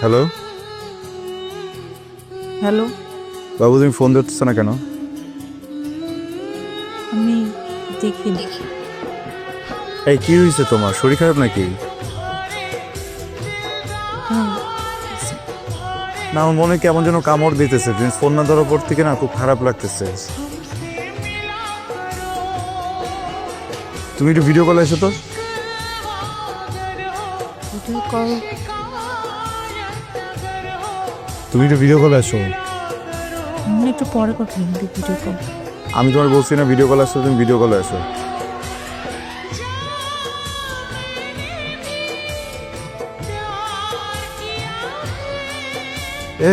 Hello hello বাবু তুমি phone ধরতেছো না কেন? আমি দেখিনি এই কি হয়েছে তোমার? শরীর খারাপ নাকি? হ্যাঁ। না আমার মনে কেমন যেন কামড় দিতেছে। তুমি ফোন না ধরার পর থেকে না খুব খারাপ লাগতেছে। তুমি একটু ভিডিও কল এসো তো। ভিডিও কল তুমি একটু ভিডিও কল আসো। আমি একটু পরে কথা বলব ভিডিও কল আমি তোমার বলছি না ভিডিও কল আসো তুমি ভিডিও কলে আসো।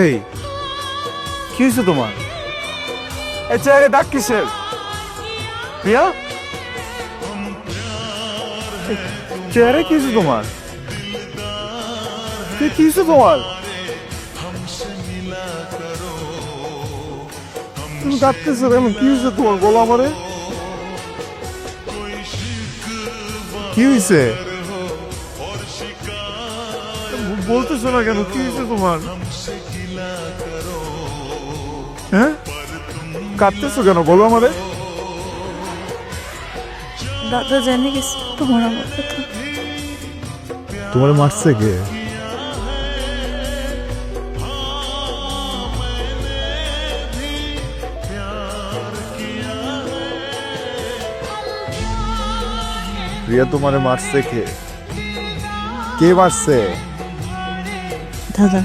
এই কি হয়েছে তোমার? এই চেহারে ডাক কিসের? প্রিয়া? চেহারে কি হয়েছে তোমার? কি হয়েছে তোমার? তুমি কাঁদতেছো কেন? কি হয়েছে তোমার? গলা আমারে। কি হয়েছে বলতেছো না কেন? কি হয়েছে তোমার? হ্যাঁ? কাঁদতেছো কেন? বলো আমারে। দাদা জানি গেছে তোমার আমার কথা। তোমার মারছে কে? প্রিয়া তোমারে মারছে কে? কে মারছে? দাদা।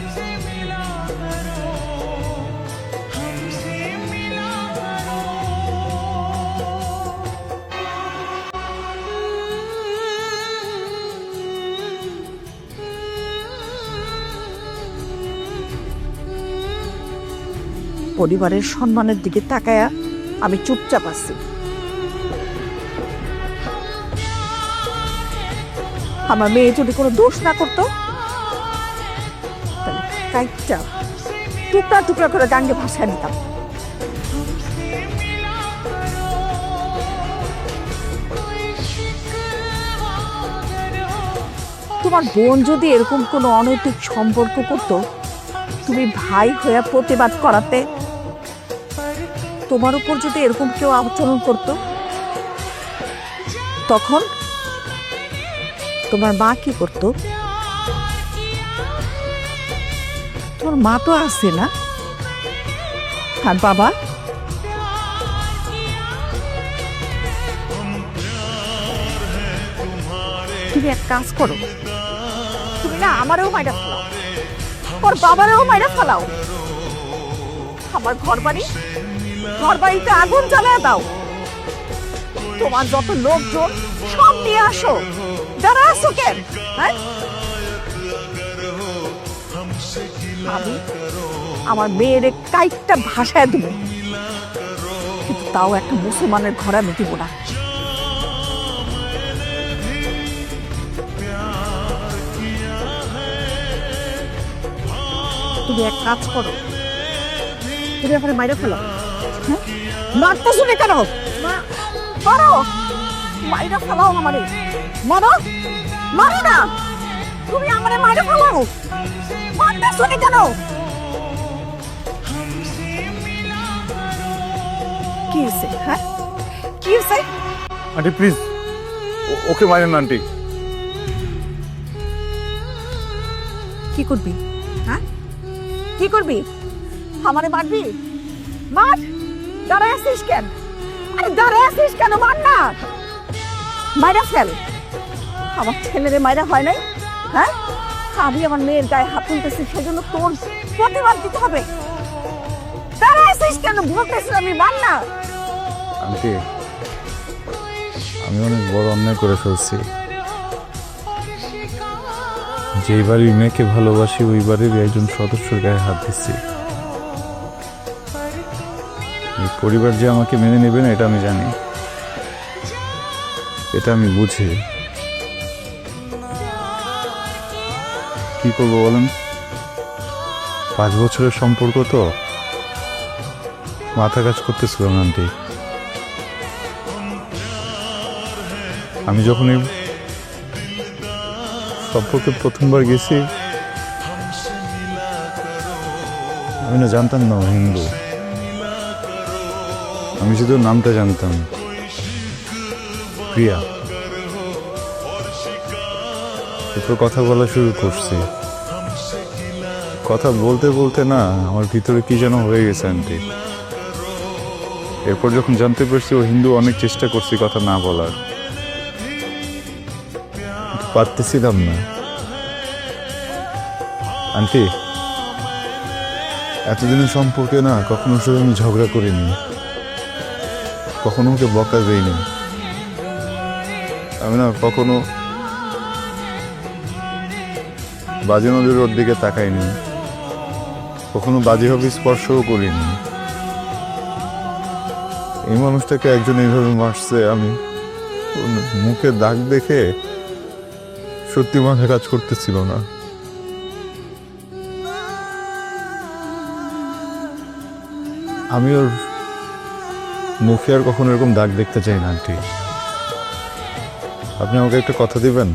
পরিবারের সম্মানের দিকে তাকায়া আমি চুপচাপ আছি। আমার মেয়ে যদি কোনো দোষ না করতো টুকরা টুকরা করে গাঙ্গে ভাসায় নিতাম। তোমার বোন যদি এরকম কোনো অনৈতিক সম্পর্ক করতো, তুমি ভাই হয়ে প্রতিবাদ করাতে তোমার উপর যদি এরকম কেউ আচরণ করতো, তখন তোমার মা কি করতো? তোর মা তো আছে না? আর বাবা? তুমি এক কাজ করো। তুমি না আমারও মাইরা ফেলাও। ওর বাবারও মাইরা ফেলাও। আমার ঘর বাড়ি ঘর বাড়িতে আগুন জ্বালায় দাও। তোমার যত লোকজন সব নিয়ে আসো। আসো কেন আমি আমার মেয়ের কাইটটা ভাষায় দেবো। কিন্তু তাও একটা মুসলমানের ঘরে আমি দিব না। তুমি এক কাজ করো। তুমি আমার মাইরে ফেলো। হ্যাঁ? মারতে শুনে কেন? মারো মাইরা ফেলাও আমারে। মারো? মারো না! তুমি আমারে মাইরা ফেলাও মারতে শুনে কেন? কি হয়েছে হ্যাঁ? কি হয়েছে আন্টি প্লিজ ওকে মারেন আন্টি কি করবি? হ্যাঁ? কি করবি? আমারে মারবি? মার! দাঁড়ায় আছিস কেন? আরে দাঁড়ায় আছিস কেন? মার না! মাইরা ফেল! আমার ছেলেরে মাইরা হয় নাই? হ্যাঁ? আমি আমার মেয়ের গায়ে হাত তুলতেছি, সেজন্য তোর প্রতিবাদ দিতে হবে। কেন? বলতেছিস আমি, মার না। আন্টি, আমি অনেক বড় অন্যায় করে ফেলছি। যেই বাড়ির মেয়েকে ভালোবাসি ওই বাড়ির একজন সদস্যর গায়ে হাত দিচ্ছি। পরিবার যে আমাকে মেনে নেবে না, এটা আমি জানি। এটা আমি বুঝি। কি করব বলেন? পাঁচ বছরের সম্পর্ক তো। মাথা কাজ করতেছিল না আন্টি। আমি যখন এই সম্পর্কে প্রথমবার গেছি, আমি না জানতাম না হিন্দু। আমি শুধু নামটা জানতাম। প্রিয়া। এরপর কথা বলা শুরু করছি। কথা বলতে বলতে না, আমার ভিতরে কি যেন হয়ে গেছে, আন্টি। এরপর যখন জানতে পারছি ও হিন্দু, অনেক চেষ্টা করছি কথা না বলার। পারতেছিলাম না। আন্টি, এতদিনের সম্পর্কে না কখনো সাথে আমি ঝগড়া করিনি। কখনো ওকে বকা দেইনি। আমি না কখনো বাজে নদীর ওর দিকে তাকাইনি। কখনো বাজেভাবে স্পর্শও করিনি। এই মানুষটাকে একজন এইভাবে মারছে আমি। মুখে দাগ দেখে সত্যি মাথা কাজ করতেছিল না। আমি ওর মুখে আর কখনো এরকম দাগ দেখতে চাই না, আন্টি। আপনি আমাকে একটা কথা দিবেন?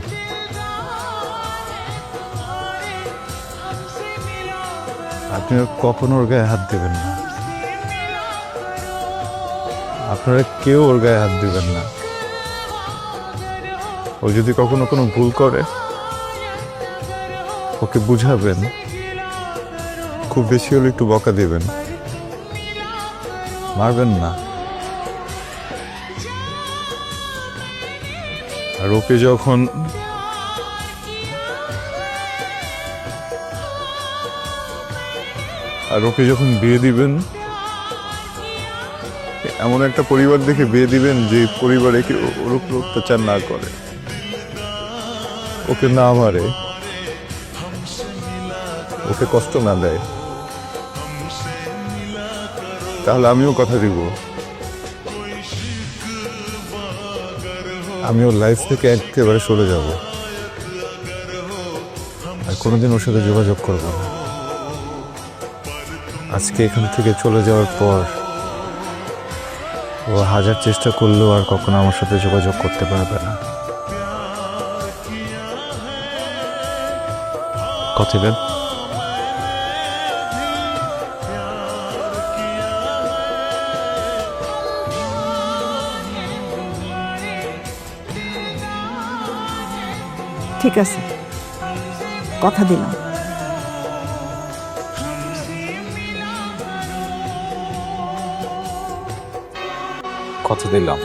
আপনি কখনো ওর গায়ে হাত দেবেন না। আপনারা কেউ ওর গায়ে হাত দিবেন না। ও যদি কখনো কোনো ভুল করে, ওকে বুঝাবেন। খুব বেশি হলে একটু বকা দেবেন। মারবেন না। আর ওকে যখন আর ওকে যখন বিয়ে দিবেন, এমন একটা পরিবার দেখে বিয়ে দিবেন যে পরিবারে কেউ ওর অত্যাচার না করে। ওকে না মারে, ওকে কষ্ট না দেয়। তাহলে আমিও কথা দিব। আমি ওর লাইফ থেকে একেবারে সরে যাব। আর কোনোদিন ওর সাথে যোগাযোগ করব না। আজকে এখান থেকে চলে যাওয়ার পর ও হাজার চেষ্টা করলেও আর কখনো আমার সাথে যোগাযোগ করতে পারবে না। কথা দেন ঠিক আছে। কথা দিলাম। কথা দিলাম।